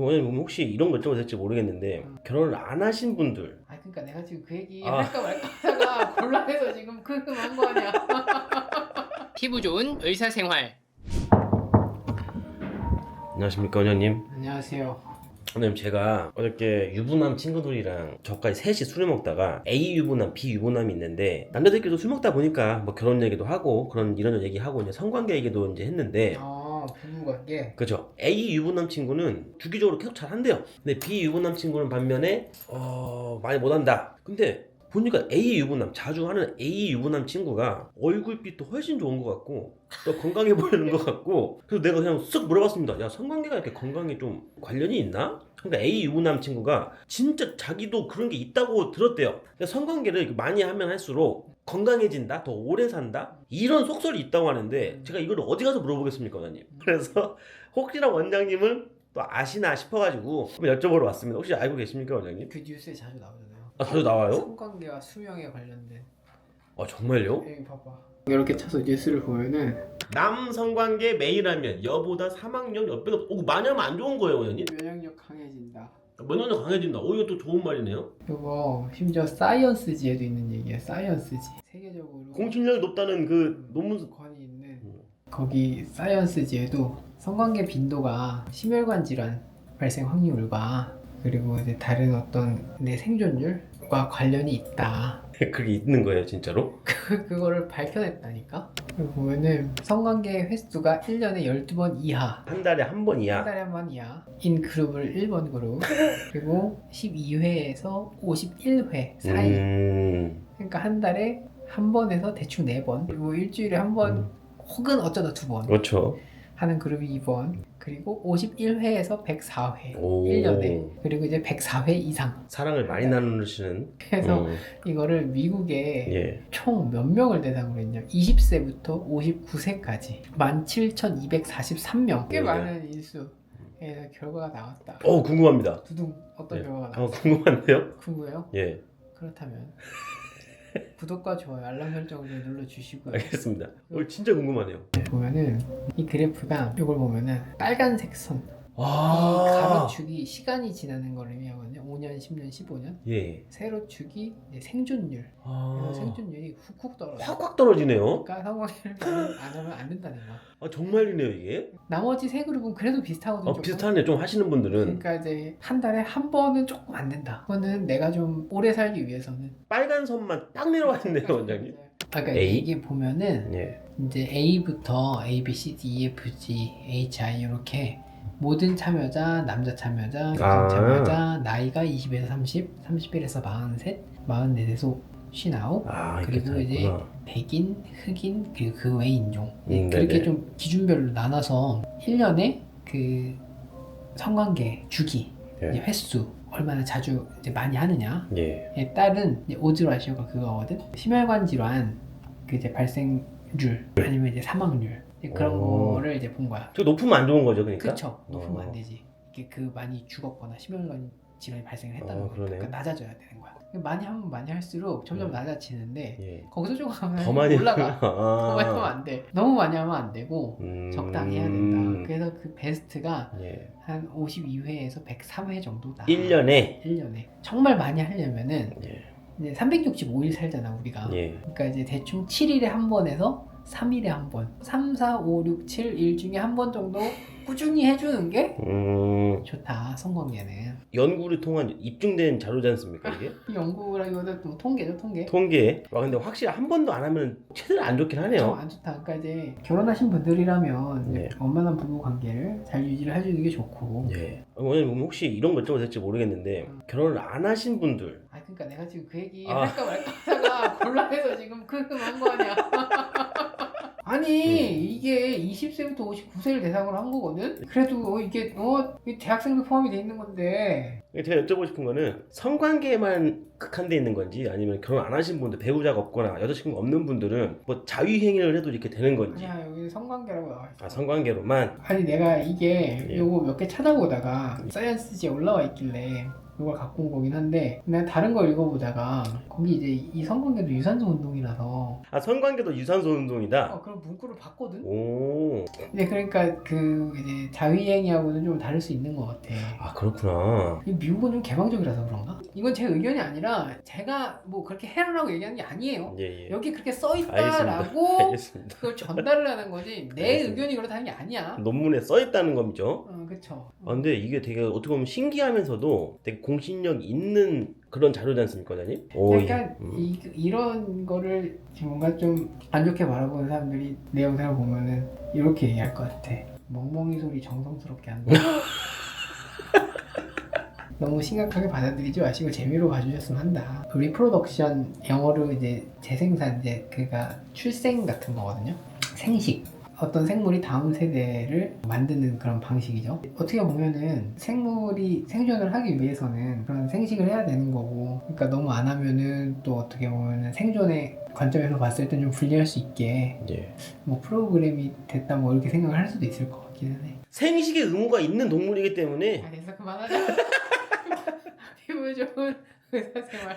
원장님 혹시 이런 거 여쭤봐도 될지 모르겠는데 음. 결혼을 안 하신 분들. 아 그러니까 내가 지금 그 얘기 아. 할까 말까 하다가 곤란해서 지금 크크한 거 아니야. 피부 좋은 의사 생활. 안녕하십니까 원장님? 안녕하세요. 원장님 제가 어저께 유부남 친구들이랑 저까지 셋이 술을 먹다가 A 유부남, B 유부남이 있는데 남자들끼리도 술 먹다 보니까 뭐 결혼 얘기도 하고 그런 이런 얘기하고 이제 성관계 얘기도 이제 했는데 아 부부관계 그죠. A 유부남 친구는 주기적으로 계속 잘 한대요. 근데 B 유부남 친구는 반면에 어 많이 못한다. 근데 보니까 A 유부남 자주 하는 A 유부남 친구가 얼굴빛도 훨씬 좋은 것 같고 또 건강해 보이는 것 같고 그래서 내가 그냥 쓱 물어봤습니다. 야 성관계가 이렇게 건강에 좀 관련이 있나? 그러니까 A 유부남 친구가 진짜 자기도 그런 게 있다고 들었대요. 그러니까 성관계를 많이 하면 할수록 건강해진다, 더 오래 산다 이런 속설이 있다고 하는데 제가 이걸 어디 가서 물어보겠습니까, 원장님? 그래서 혹시나 원장님은 또 아시나 싶어가지고 한번 여쭤보러 왔습니다. 혹시 알고 계십니까, 원장님? 그 뉴스에 자주 나오잖 아, 자주 나와요? 성관계와 수명에 관련된 아 정말요? 여기 봐봐 이렇게 쳐서 뉴스를 보면은 남 성관계 매일하면 여보다 사망률 몇 배가 오 하면 안 좋은 거예요, 원장님? 면역력 강해진다 면역력 강해진다. 오 이거 또 좋은 말이네요. 이거 심지어 사이언스지에도 있는 얘기야 사이언스지 세계적으로 공신력이 높다는 그 논문 권위 있는 음. 거기 사이언스지에도 성관계 빈도가 심혈관 질환 발생 확률과 그리고 이제 다른 어떤 내 생존율과 관련이 있다. 그게 있는 거예요, 진짜로? 그 그거를 밝혀냈다니까. 보면은 성관계 횟수가 1년에 12번 이하. 한 달에 한 번이야. 한 달에 한 번 이하. 인 그룹을 1번 그룹. 그리고 12회에서 51회 사이. 음. 그러니까 한 달에 한 번에서 대충 네 번. 그리고 일주일에 한 번 음. 혹은 어쩌다 두 번. 그렇죠. 하는 그룹이 2번 그리고 51회에서 104회 오. 1년에 그리고 이제 104회 이상 사랑을 많이 나누시는. 그래서 음. 이거를 미국에 예. 총 몇 명을 대상으로 했냐 20세부터 59세까지 17,243명 꽤 네. 많은 인수 에서 결과가 나왔다 어 궁금합니다. 두둥 어떤 예. 결과가 어 나왔어 궁금한데요? 궁금해요? 예. 그렇다면 구독과 좋아요 알람 설정을 좀 눌러주시고요 알겠습니다. 어 진짜 궁금하네요. 보면은 이 그래프가 이걸 보면은 빨간색 선 이 아. 가로축이 시간이 지나는 걸 의미하거든요. 5년, 10년, 15년. 예. 세로 축이 이제 생존율. 아. 그래서 생존율이 훅훅 떨어져. 확확 떨어지네요. 그러니까 성관계를 안 하면 안 된다는 거야. 아 정말이네요 이게. 나머지 세 그룹은 그래도 비슷하거든요. 어 조금. 비슷하네 좀 하시는 분들은 그러니까 이제 한 달에 한 번은 조금 안 된다. 그거는 내가 좀 오래 살기 위해서는. 빨간 선만 딱 내려와 있네요 원장님. 아까 그러니까 A? 이게 보면은 예. 이제 A부터 A, B, C, D, E, F, G, H, I 이렇게 모든 참여자, 남자 참여자, 여성 아. 참여자, 나이가 20에서 30, 31에서 43, 44에서 59, 아 이렇게 그리고 다 이제 있구나. 백인, 흑인, 그리고 그 외 인종 음, 그렇게 네네. 좀 기준별로 나눠서 1년에 그 성관계 주기, 예. 이제 횟수 얼마나 자주 이제 많이 하느냐에 예. 따른 이제 오즈 라시오가 그거거든. 심혈관 질환 그 이제 발생률 아니면 이제 사망률 이제 그런 오. 거를 이제 본 거야. 저 높으면 안 좋은 거죠 그러니까. 그쵸? 높으면 어. 안 되지. 이게 그 많이 죽었거나 심혈관 질환이 발생을 했다는 어. 그러네요. 그러니까 낮아져야 되는 거야. 많이 하면 많이 할수록 점점 음. 낮아지는데 예. 거기서 좀 하면 더 많이 올라가. 더 많이 하면 아. 안 돼. 너무 많이 하면 안 되고 음. 적당히 해야 된다. 그래서 그 베스트가 예. 한 52회에서 103회 정도다. 1년에 1년에. 정말 많이 하려면은 예. 이제 365일 살잖아 우리가. 예. 그러니까 이제 대충 7일에 한 번에서 3일에 한 번. 3, 4, 5, 6, 7, 일 중에 한 번 정도 꾸준히 해주는 게 음. 좋다 성관계는. 연구를 통한 입증된 자료지 않습니까 이게? 연구라기보다 또 통계죠 통계. 통계. 와 근데 확실히 한 번도 안 하면 최대로 안 좋긴 좀 하네요. 안 좋다. 그러니까 이제 결혼하신 분들이라면 네. 원만한 부부 관계를 잘 유지를 해주는 게 좋고. 예. 오늘 혹시 이런 거 여쭤봐도 될지 모르겠는데 결혼을 안 하신 분들 아 그러니까 내가 지금 그 얘기 아. 할까 말까 하다가 곤란해서 지금 크크한 거 아니야. 아니 이게 20세부터 59세를 대상으로 한 거거든. 그래도 이게 어 대학생도 포함이 돼 있는 건데 제가 여쭤보고 싶은 거는 성관계만 극한돼 있는 건지 아니면 결혼 안 하신 분들 배우자가 없거나 여자친구가 없는 분들은 뭐 자유행위를 해도 이렇게 되는 건지 아니야 여기 성관계라고 나와 있어. 아 성관계로만 아니 내가 이게 예. 요거 몇 개 찾아보다가 사이언스지에 올라와 있길래 이걸 갖고 온 거긴 한데 내가 다른 걸 읽어보다가 거기 이제 이 성관계도 유산소 운동이라서 아 성관계도 유산소 운동이다. 어, 그런 문구를 봤거든. 오, 근데 그러니까 그 이제 자위행위하고는 좀 다를 수 있는 것 같아. 아 그렇구나. 이 미국은 좀 개방적이라서 그런가? 이건 제 의견이 아니라 제가 뭐 그렇게 해라라고 얘기하는 게 아니에요. 예 예. 여기 그렇게 써. 있다라고 알겠습니다. 그걸 전달을 하는 거지 내 알겠습니다. 의견이 그렇다는 게 아니야. 논문에 써 있다는 거죠. 어, 그쵸. 아, 근데 이게 되게 어떻게 보면 신기하면서도 되게 공신력 있는 그런 자료지 않습니까, 원장님? 오, 예. 약간 음. 이, 이런 거를 뭔가 좀 안 좋게 바라보는 사람들이 내 영상을 보면은 이렇게 얘기할 것 같아. 멍멍이 소리 정성스럽게 한다. 너무 심각하게 받아들이지 마시고 재미로 봐주셨으면 한다. 리프로덕션 영어로 이제 재생산 이제 그가 출생 같은 거거든요. 생식. 어떤 생물이 다음 세대를 만드는 그런 방식이죠. 어떻게 보면은 생물이 생존을 하기 위해서는 그런 생식을 해야 되는 거고, 그러니까 너무 안 하면은 또 어떻게 보면은 생존의 관점에서 봤을 때좀 불리할 수 있게 예. 뭐 프로그램이 됐다 뭐 이렇게 생각을 할 수도 있을 것 같기는 해. 생식의 의무가 있는 동물이기 때문에 아, 됐어 그만하자. 피부 좋은 의사생활.